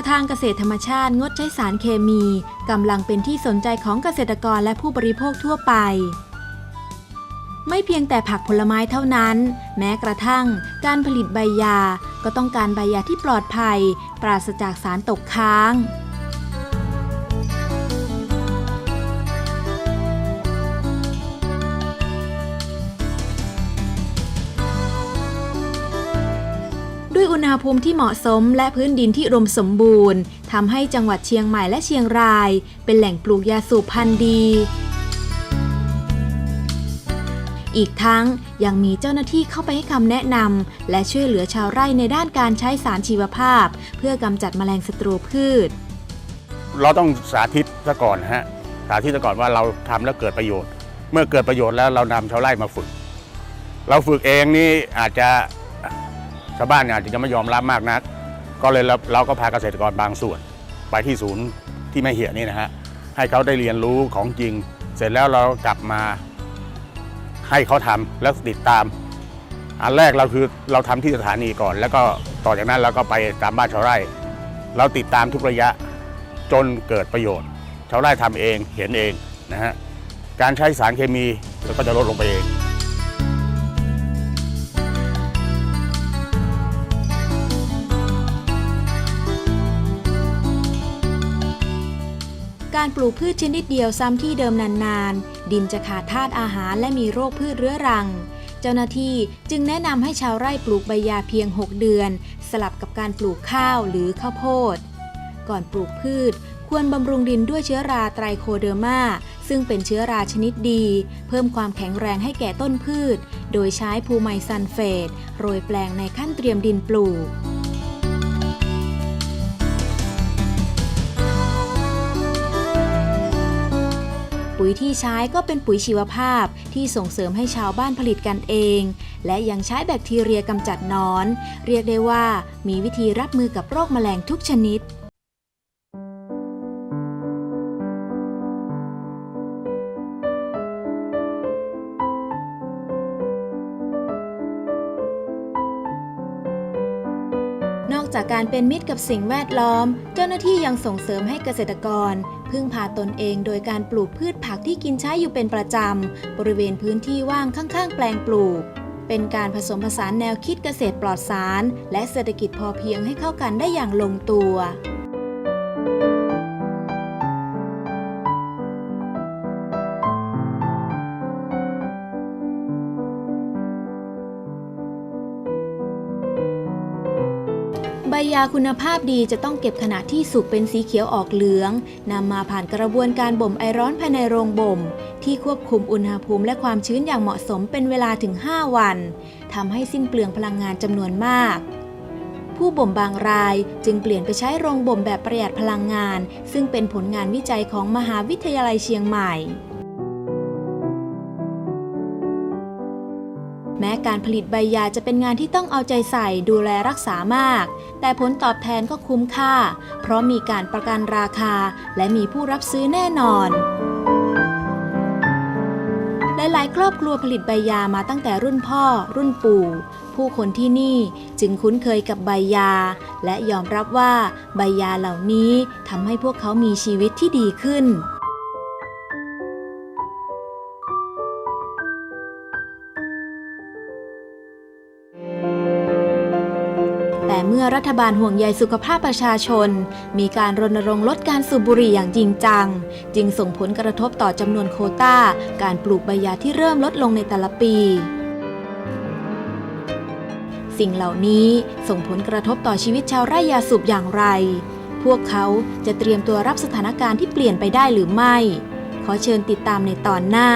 วทางเกษตรธรรมชาติงดใช้สารเคมีกำลังเป็นที่สนใจของเกษตรกรและผู้บริโภคทั่วไป ไม่เพียงแต่ผักผลไม้เท่านั้น แม้กระทั่ง การผลิตใบยา ก็ต้องการใบยาที่ปลอดภัย ปราศจากสารตกค้าง อุณหภูมิที่เหมาะสมและพื้นดินที่อุดมสมบูรณ์ทำให้จังหวัดเชียงใหม่และเชียงราย เป็นแหล่งปลูกยาสูบพันธุ์ดี อีกทั้งยังมีเจ้าหน้าที่เข้าไปให้คำแนะนำและช่วยเหลือชาวไร่ในด้านการใช้สารชีวภาพ เพื่อกำจัดแมลงศัตรูพืช เราต้องสาธิตซะก่อนนะฮะสาธิตซะก่อนว่าเราทำแล้วเกิดประโยชน์ เมื่อเกิดประโยชน์แล้วเรานำชาวไร่มาฝึก เราฝึกเองนี่อาจจะ ชาวบ้านเนี่ยอาจจะไม่ยอมรับมากนัก ก็เลยเราเราก็พาเกษตรกรบางส่วน ไปที่ศูนย์ที่ไม่เหียนี่นะฮะให้เขาได้เรียนรู้ของจริง เสร็จแล้วเรากลับมาให้เขาทำแล้วติดตาม อันแรกเราคือเราทำที่สถานีก่อน แล้วก็ต่อจากนั้นเราก็ไปตามบ้านชาวไร่ เราติดตามทุกระยะจนเกิดประโยชน์ชาวไร่ทำเองเห็นเองนะฮะการใช้สารเคมีเราก็จะลดลงไปเอง การปลูกพืชชนิดเดียวซ้ำที่เดิมนานๆ ดินจะขาดธาตุอาหารและมีโรคพืชเรื้อรัง เจ้าหน้าที่จึงแนะนำให้ชาวไร่ปลูกใบยาเพียง 6 เดือน สลับกับการปลูกข้าวหรือข้าวโพด ก่อนปลูกพืชควรบำรุงดินด้วยเชื้อราไตรโคเดอร์มา ซึ่งเป็นเชื้อราชนิดดี เพิ่มความแข็งแรงให้แก่ต้นพืช โดยใช้ภูไมซันเฟตโรยแปลงในขั้นเตรียมดินปลูก ยที่ใช้ก็เป็นปุ๋ยชีวภาพที่ส่งเสริมให้ชาวบ้านผลิตกันเอง และยังใช้แบคทีเรียกำจัดนอน เรียกได้ว่ามีวิธีรับมือกับโรคแมลงทุกชนิด จากการเป็นมิตรกับสิ่งแวดล้อม เจ้าหน้าที่ยังส่งเสริมให้เกษตรกร พึ่งพาตนเองโดยการปลูกพืชผักที่กินใช้อยู่เป็นประจำ บริเวณพื้นที่ว่างข้างๆ แปลงปลูก เป็นการผสมผสานแนวคิดเกษตรปลอดสาร และเศรษฐกิจพอเพียงให้เข้ากันได้อย่างลงตัว ยาคุณภาพดีจะต้องเก็บขณะที่สุกเป็นสีเขียวออกเหลือง นำมาผ่านกระบวนการบ่มไอร้อนภายในโรงบ่ม ที่ควบคุมอุณหภูมิและความชื้นอย่างเหมาะสมเป็นเวลาถึง 5 วันทำให้สิ้นเปลืองพลังงานจำนวนมาก ผู้บ่มบางรายจึงเปลี่ยนไปใช้โรงบ่มแบบประหยัดพลังงาน ซึ่งเป็นผลงานวิจัยของมหาวิทยาลัยเชียงใหม่ แม้การผลิตใบยาจะเป็นงานที่ต้องเอาใจใส่ดูแลรักษามาก แต่ผลตอบแทนก็คุ้มค่า เพราะมีการประกันราคา และมีผู้รับซื้อแน่นอนหลายๆ ครอบครัวผลิตใบยามาตั้งแต่รุ่นพ่อ รุ่นปู่ ผู้คนที่นี่จึงคุ้นเคยกับใบยา และยอมรับว่าใบยาเหล่านี้ทำให้พวกเขามีชีวิตที่ดีขึ้น แต่เมื่อรัฐบาลห่วงใยสุขภาพประชาชน มีการรณรงค์ลดการสูบบุหรี่อย่างจริงจัง จึงส่งผลกระทบต่อจำนวนโควตาการปลูกใบยาที่เริ่มลดลงในแต่ละปี สิ่งเหล่านี้ส่งผลกระทบต่อชีวิตชาวไร่ยาสูบอย่างไร พวกเขาจะเตรียมตัวรับสถานการณ์ที่เปลี่ยนไปได้หรือไม่ ขอเชิญติดตามในตอนหน้า